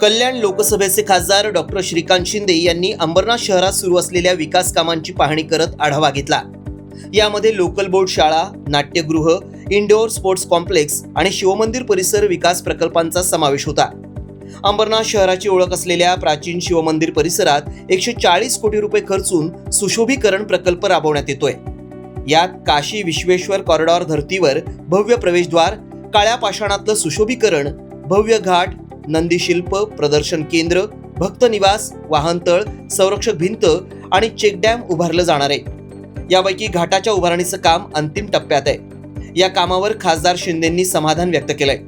कल्याण लोकसभेचे खासदार डॉक्टर श्रीकांत शिंदे यांनी अंबरनाथ शहरात सुरू असलेल्या विकास कामांची पाहणी करत आढावा घेतला. यामध्ये लोकल बोर्ड शाळा नाट्यगृह इनडोअर स्पोर्ट्स कॉम्प्लेक्स आणि शिवमंदिर परिसर विकास प्रकल्पांचा समावेश होता. अंबरनाथ शहराची ओळख असलेल्या प्राचीन शिवमंदिर परिसरात एकशे चाळीस कोटी रुपये खर्चून सुशोभीकरण प्रकल्प राबवण्यात येतोय. यात काशी विश्वेश्वर कॉरिडॉर धर्तीवर भव्य प्रवेशद्वार काळ्या पाषाणातलं सुशोभीकरण भव्य घाट नंदी शिल्प प्रदर्शन केंद्र भक्त निवास वाहनतळ संरक्षक भिंत आणि चेकडॅम उभारलं जाणार आहे. यापैकी घाटाच्या उभारणीचं काम अंतिम टप्प्यात आहे. या कामावर खासदार शिंदेंनी समाधान व्यक्त केलंय.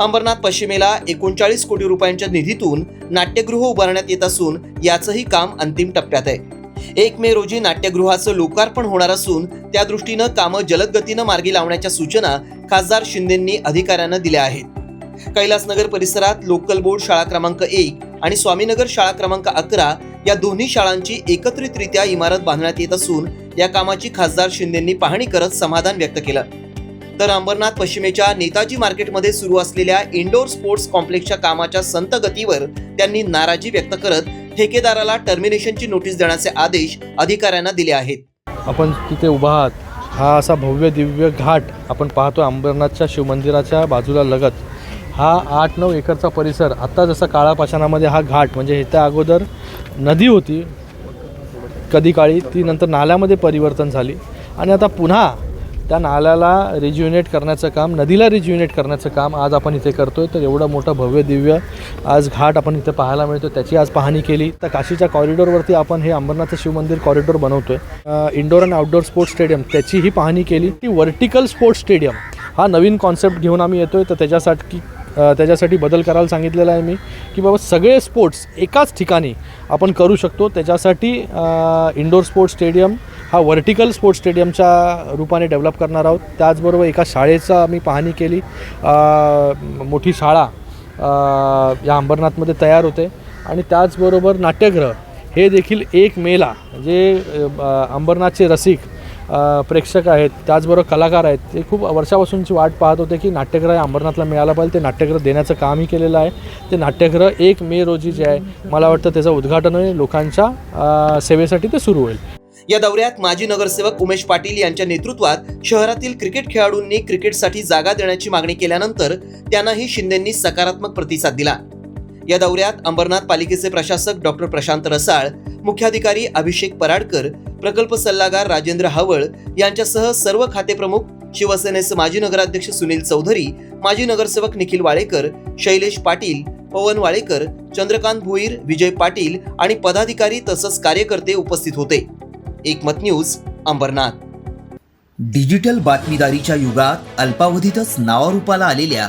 अंबरनाथ पश्चिमेला एकोणचाळीस कोटी रुपयांच्या निधीतून नाट्यगृह उभारण्यात येत असून याचंही काम अंतिम टप्प्यात आहे. एक मे रोजी नाट्यगृहाचं लोकार्पण होणार असून त्या दृष्टीनं कामं जलद गतीनं मार्गी लावण्याच्या सूचना खासदार शिंदेंनी अधिकाऱ्यांना दिल्या आहेत. कैलासनगर परिसरात लोकल बोर्ड शाळा क्रमांक एक आणि स्वामीनगर शाळा क्रमांक अकरा या दोन्ही शाळांची एकत्रितरित्या इमारत बांधण्यात येत असून या कामाची खासदार शिंदेंनी पाहणी करत समाधान व्यक्त केलं. तर अंबरनाथ पश्चिमेच्या नेताजी मार्केटमध्ये सुरू असलेल्या इंडोर स्पोर्ट्स कॉम्प्लेक्सच्या कामाच्या संत गतीवर त्यांनी नाराजी व्यक्त करत ठेकेदाराला टर्मिनेशनची नोटीस देण्याचे आदेश अधिकाऱ्यांना दिले आहेत. आपण तिथे उभा आहात. हा असा भव्य दिव्य घाट आपण पाहतो अंबरनाथच्या शिवमंदिराच्या बाजूला लगत. हा आठ नऊ एकरचा परिसर आत्ता जसा काळा पाषाणामध्ये हा घाट म्हणजे ह्याच्या अगोदर नदी होती कधी काळी ती नंतर नाल्यामध्ये परिवर्तन झाली. आणि आता पुन्हा त्या नाल्याला रिज्युनेट करण्याचं काम नदीला रिज्युनेट करण्याचं काम आज आपण इथे करतो आहे तर एवढं मोठं भव्य दिव्य आज घाट आपण इथे पाहायला मिळतो त्याची आज पाहणी केली. तर काशीच्या कॉरिडॉरवरती आपण हे अंबरनाथ शिवमंदिर कॉरिडॉर आहे indoor and outdoor sports stadium त्याचीही पाहणी केली. ती व्हर्टिकल स्पोर्ट्स स्टेडियम हा नवीन कॉन्सेप्ट घेऊन आम्ही येतो आहे तर त्याच्यासाठी त्याच्यासाठी बदल करायला सांगितलेला आहे मी की बाबा सगळे स्पोर्ट्स एकाच ठिकाणी आपण करू शकतो. त्याच्यासाठी इंडोर स्पोर्ट्स स्टेडियम हा व्हर्टिकल स्पोर्ट्स स्टेडियमच्या रूपाने डेव्हलप करणार आहोत. त्याचबरोबर एका शाळेचा आम्ही पाहणी केली. मोठी शाळा या अंबरनाथमध्ये तयार होते. आणि त्याचबरोबर नाट्यगृह हे देखील एक मेला जे अंबरनाथचे रसिक प्रेक्षक आहेत त्याचबरोबर कलाकार आहेत ते खूप वर्षापासूनची वाट पाहत होते की नाट्यग्रह हे अंबरनाथला मिळाला पाहिजे ते नाट्यग्रह देण्याचं कामही केलेलं आहे. ते नाट्यग्रह एक मे रोजी जे आहे मला वाटतं त्याचं उद्घाटन होईल लोकांच्या सेवेसाठी ते सुरू होईल. या दौऱ्यात माजी नगरसेवक उमेश पाटील यांच्या नेतृत्वात शहरातील क्रिकेट खेळाडूंनी क्रिकेटसाठी जागा देण्याची मागणी केल्यानंतर त्यांनाही शिंदेंनी सकारात्मक प्रतिसाद दिला. या दौऱ्यात अंबरनाथ पालिकेचे प्रशासक डॉक्टर प्रशांत रसाळ मुख्याधिकारी अभिषेक पराडकर प्रकल्प सल्लागार राजेंद्र हावळ यांच्यासह सर्व खातेप्रमुख शिवसेनेचे माजी नगराध्यक्ष सुनील चौधरी माजी नगरसेवक निखिल वाळेकर शैलेश पाटील पवन वाळेकर चंद्रकांत भुईर विजय पाटील आणि पदाधिकारी तसंच कार्यकर्ते उपस्थित होते. एकमत न्यूज अंबरनाथ. डिजिटल बातमीदारीच्या युगात अल्पावधीतच नावारूपाला आलेल्या